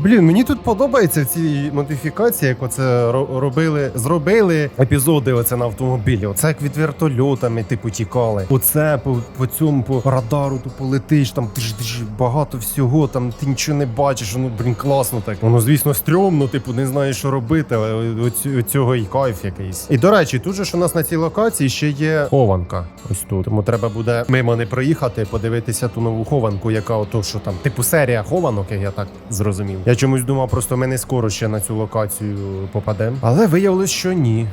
Блін, мені тут подобається в цій модифікації, як оце робили, зробили епізоди оце на автомобілі. Оце як від вертольотами, типу, тікали. Оце по, по цьому по радару тупо летиш, там ти ж багато всього, там ти нічого не бачиш, ну блін, класно так. Воно, звісно, стрьомно, типу, не знаєш, що робити, але у цього і кайф якийсь. І до речі, тут же ж у нас на цій локації ще є хованка. Ось тут. Тому треба буде мимо не проїхати, подивитися ту нову хованку, яка ото, що там, типу серія хованок, як я так зрозумів. Я чомусь думав, просто ми не скоро ще на цю локацію попадемо. Але виявилось, що ні.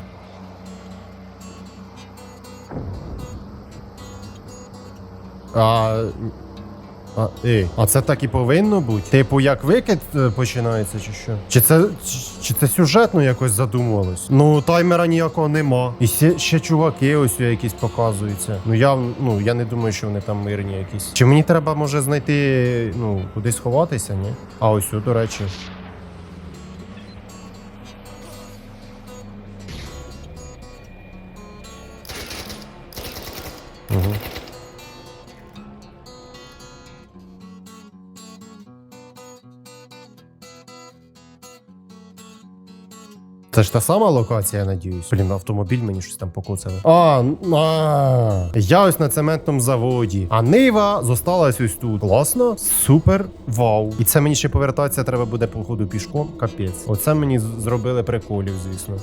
А. А, ей, а це так і повинно бути? Типу, як викид е, починається, чи що? Чи це, чи, чи це сюжетно якось задумувалось? Ну, таймера ніякого нема. І ще, ще чуваки ось якісь показуються. Ну я ну я не думаю, що вони там мирні якісь. Чи мені треба може знайти ну кудись ховатися, ні? А ось, о, до речі. Угу. Це ж та сама локація, я надіюсь. Блін, автомобіль мені щось там покоцали. А, а, я ось на цементному заводі. А Нива зосталась ось тут. Класно, супер, вау. І це мені ще повертатися треба буде, походу, пішком. Капець. Оце мені зробили приколів, звісно.